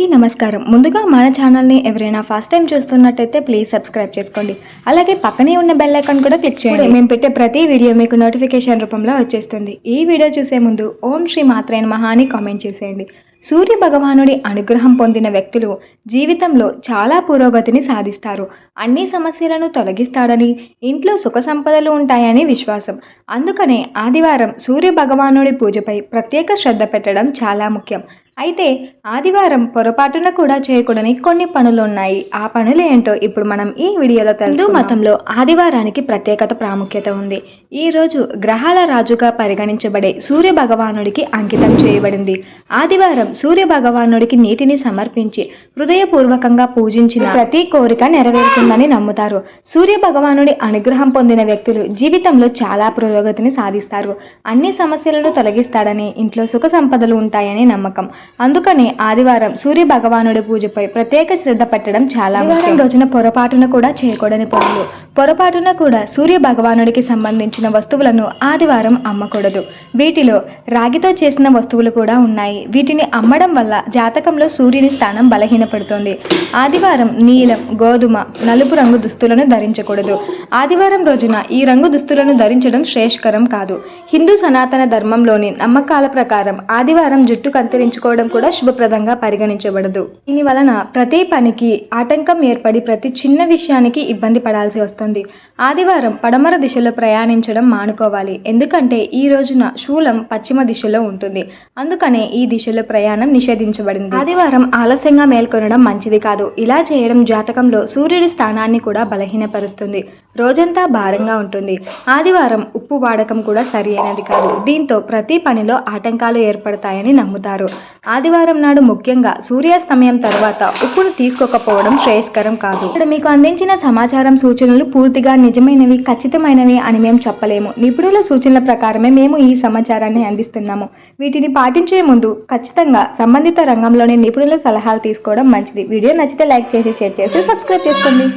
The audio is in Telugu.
అందరికీ నమస్కారం. ముందుగా మన ఛానల్ని ఎవరైనా ఫస్ట్ టైం చూస్తున్నట్టయితే ప్లీజ్ సబ్స్క్రైబ్ చేసుకోండి. అలాగే పక్కనే ఉన్న బెల్ ఐకాన్ కూడా క్లిక్ చేయండి. మేము పెట్టే ప్రతి వీడియో మీకు నోటిఫికేషన్ రూపంలో వచ్చేస్తుంది. ఈ వీడియో చూసే ముందు ఓం శ్రీ మాత్రైన మహా అని కామెంట్ చేసేయండి. సూర్య భగవానుడి అనుగ్రహం పొందిన వ్యక్తులు జీవితంలో చాలా పురోగతిని సాధిస్తారు. అన్ని సమస్యలను తొలగిస్తాడని ఇంట్లో సుఖ సంపదలు ఉంటాయని విశ్వాసం. అందుకనే ఆదివారం సూర్య భగవానుడి పూజపై ప్రత్యేక శ్రద్ధ పెట్టడం చాలా ముఖ్యం. అయితే ఆదివారం పొరపాటున కూడా చేయకూడని కొన్ని పనులు ఉన్నాయి ఆ పనులు ఏంటో ఇప్పుడు మనం ఈ వీడియోలో తెలుసు మతంలో ఆదివారానికి ప్రత్యేకత ప్రాముఖ్యత ఉంది. ఈ రోజు గ్రహాల రాజుగా పరిగణించబడే సూర్య భగవానుడికి అంకితం చేయబడింది. ఆదివారం సూర్య భగవానుడికి నీటిని సమర్పించి హృదయపూర్వకంగా పూజించిన ప్రతి కోరిక నెరవేరుతుందని నమ్ముతారు. సూర్య భగవానుడి అనుగ్రహం పొందిన వ్యక్తులు జీవితంలో చాలా పురోగతిని సాధిస్తారు. అన్ని సమస్యలను తొలగిస్తాడని ఇంట్లో సుఖ సంపదలు ఉంటాయని నమ్మకం. అందుకని ఆదివారం సూర్య భగవానుడి పూజపై ప్రత్యేక శ్రద్ధ పెట్టడం చాలా ఆదివారం రోజున పొరపాటున కూడా చేయకూడని పనులు. పొరపాటున కూడా సూర్య భగవానుడికి సంబంధించిన వస్తువులను ఆదివారం అమ్మకూడదు. వీటిలో రాగితో చేసిన వస్తువులు కూడా ఉన్నాయి. వీటిని అమ్మడం వల్ల జాతకంలో సూర్యుని స్థానం బలహీనపడుతుంది. ఆదివారం నీలం గోధుమ నలుపు రంగు దుస్తులను ధరించకూడదు. ఆదివారం రోజున ఈ రంగు దుస్తులను ధరించడం శ్రేష్కరం కాదు. హిందూ సనాతన ధర్మంలోని నమ్మకాల ప్రకారం ఆదివారం జుట్టు కత్తిరించుకోవడం కూడా శుభప్రదంగా పరిగణించబడదు. దీని వలన ప్రతి పనికి ఆటంకం ఏర్పడి ప్రతి చిన్న విషయానికి ఇబ్బంది పడాల్సి వస్తుంది. ఆదివారం పడమర దిశలో ప్రయాణించడం మానుకోవాలి. ఎందుకంటే ఈ రోజున శూలం పశ్చిమ దిశలో ఉంటుంది. అందుకనే ఈ దిశలో ప్రయాణం నిషేధించబడింది. ఆదివారం ఆలస్యంగా మేల్కొనడం మంచిది కాదు. ఇలా చేయడం జాతకంలో సూర్యుడి స్థానాన్ని కూడా బలహీనపరుస్తుంది. రోజంతా భారంగా ఉంటుంది. ఆదివారం ఉప్పు వాడకం కూడా సరి అయినది కాదు. దీంతో ప్రతి పనిలో ఆటంకాలు ఏర్పడతాయని నమ్ముతారు. ఆదివారం నాడు ముఖ్యంగా సూర్యాస్తమయం తర్వాత ఉప్పును తీసుకోకపోవడం శ్రేయస్కరం కాదు. ఇక్కడ మీకు అందించిన సమాచారం సూచనలు పూర్తిగా నిజమైనవి ఖచ్చితమైనవి అని మేము చెప్పలేము. నిపుణుల సూచనల ప్రకారమే మేము ఈ సమాచారాన్ని అందిస్తున్నాము. వీటిని పాటించే ముందు ఖచ్చితంగా సంబంధిత రంగంలోని నిపుణుల సలహాలు తీసుకోవడం మంచిది. వీడియో నచ్చితే లైక్ చేసి షేర్ చేసి సబ్స్క్రైబ్ చేసుకోండి.